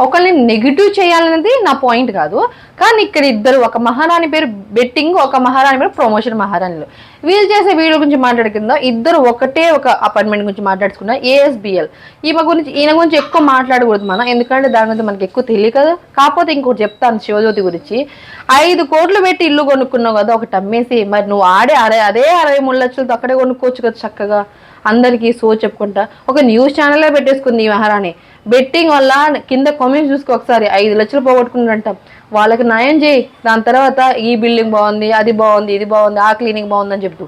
ఒకరిని నెగిటివ్ చేయాలనేది నా పాయింట్ కాదు. కానీ ఇక్కడ ఇద్దరు ఒక మహారాణి పేరు బెట్టింగ్ ఒక మహారాణి పేరు ప్రమోషన్ మహారాణిలు. వీళ్ళు చేసే వీడియో గురించి మాట్లాడుకుందా. ఇద్దరు ఒకటే ఒక అపార్ట్మెంట్ గురించి మాట్లాడుకున్నా ఏఎస్బిఎల్ ఈమె గురించి ఈయన గురించి ఎక్కువ మాట్లాడకూడదు మనం. ఎందుకంటే దాని గురించి మనకి ఎక్కువ తెలియదు కదా. కాకపోతే ఇంకోటి చెప్తాను శివజ్యోతి గురించి. ఐదు కోట్లు పెట్టి ఇల్లు కొనుక్కున్నావు కదా ఒకటి అమ్మేసి. మరి నువ్వు ఆడే అరే అదే అరవై మూడు లక్షలతో అక్కడే కొనుక్కోవచ్చు కదా చక్కగా. అందరికీ సో చెప్పుకుంటా. ఒక న్యూస్ ఛానలే పెట్టేసుకుంది ఈ మహారాణి. బెట్టింగ్ వల్ల కింద కామెంట్స్ చూసుకో ఒకసారి. ఐదు లక్షలు పోగొట్టుకున్నారంట వాళ్ళకి న్యాయం చేయి. దాని తర్వాత ఈ బిల్డింగ్ బాగుంది అది బాగుంది ఇది బాగుంది ఆ క్లీనింగ్ బాగుంది అని చెప్తూ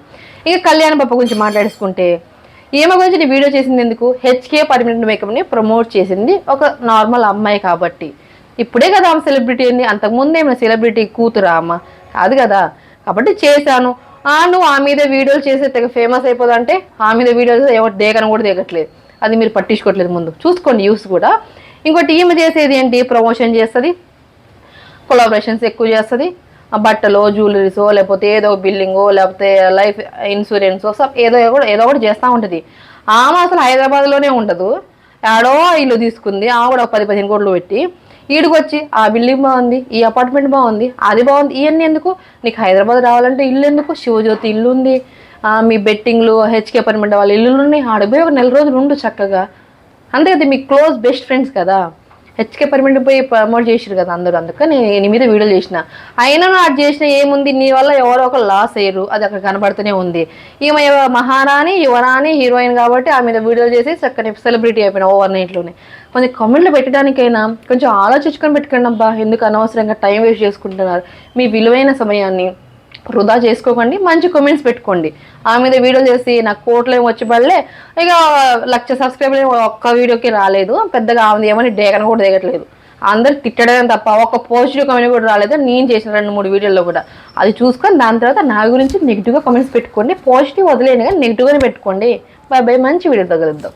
ఇక కళ్యాణ పప్ప గురించి మాట్లాడేసుకుంటే ఈమె గురించి నేను వీడియో చేసింది ఎందుకు? హెచ్కే పర్మనెంట్ మేకప్ని ప్రమోట్ చేసింది ఒక నార్మల్ అమ్మాయి కాబట్టి. ఇప్పుడే కదా ఆమె సెలబ్రిటీ ఉంది అంతకుముందు ఏమైనా సెలబ్రిటీ కూతురా అమ్మ? కాదు కదా. కాబట్టి చేశాను. నువ్వు ఆ మీద వీడియోలు చేసే తెగ ఫేమస్ అయిపోదంటే ఆ మీద వీడియోలు ఎవరు దేగను కూడా దిగట్లేదు. అది మీరు పట్టించుకోవట్లేదు ముందు. చూసుకోండి యూస్ కూడా. ఇంకోటి ఈమె చేసేది ఏంటి? ప్రమోషన్ చేస్తుంది. కొలాబరేషన్స్ ఎక్కువ చేస్తుంది. బట్టలో జ్యువెలరీసో లేకపోతే ఏదో బిల్డింగో లేకపోతే లైఫ్ ఇన్సూరెన్సో సబ్ ఏదో కూడా ఏదో ఒకటి చేస్తూ ఉంటుంది. ఆమె అసలు హైదరాబాద్లోనే ఉండదు. ఆడో ఇల్లు తీసుకుంది ఆమె కూడా ఒక పది పదిహేను కోట్లు పెట్టి. ఈడికి వచ్చి ఆ బిల్డింగ్ బాగుంది ఈ అపార్ట్మెంట్ బాగుంది అది బాగుంది ఇవన్నీ ఎందుకు? నీకు హైదరాబాద్ రావాలంటే ఇల్లు ఎందుకు శివజ్యోతి ఇల్లు ఉంది మీ బెట్టింగ్లు హెచ్కే అపార్ట్మెంట్ వాళ్ళ ఇల్లులు ఉన్నాయి ఆడపోయి ఒక నెల రోజులు ఉండు చక్కగా. అంతే కదా మీ క్లోజ్ బెస్ట్ ఫ్రెండ్స్ కదా. హెచ్కే పర్మిట్ పోయి ప్రమోట్ చేసారు కదా అందరూ అందుకని నీ మీద వీడియోలు చేసిన. అయినా అది చేసిన ఏముంది? నీ వల్ల ఎవరో ఒక లాస్ అయ్యారు. అది అక్కడ కనబడుతూనే ఉంది. ఈమె మహారాణి యువరాణి హీరోయిన్ కాబట్టి ఆమె మీద వీడియోలు చేసి చక్కని సెలబ్రిటీ అయిపోయిన ఓవర్ నైట్లోనే కొంచెం కమెంట్లు పెట్టడానికైనా కొంచెం ఆలోచించుకొని పెట్టుకోండి అబ్బా. ఎందుకు అనవసరంగా టైం వేస్ట్ చేసుకుంటున్నారు? మీ విలువైన సమయాన్ని వృధా చేసుకోకండి మంచి కమెంట్స్ పెట్టుకోండి. ఆ మీద వీడియో చేసి నాకు కోట్లు ఏమి వచ్చి పడలే ఇక లక్ష సబ్స్క్రైబర్ ఒక్క వీడియోకి రాలేదు పెద్దగా ఆమె ఏమని డేగన కూడా దిగట్లేదు. అందరు తిట్టడమే తప్ప ఒక పాజిటివ్ కమెంట్ కూడా రాలేదు నేను చేసిన రెండు మూడు వీడియోల్లో కూడా. అది చూసుకొని దాని తర్వాత నా గురించి నెగిటివ్గా కమెంట్స్ పెట్టుకోండి పాజిటివ్ వదిలేను కానీ నెగిటివ్గానే పెట్టుకోండి. బాయ్ బాయ్ మంచి వీడియో తగలుద్దాం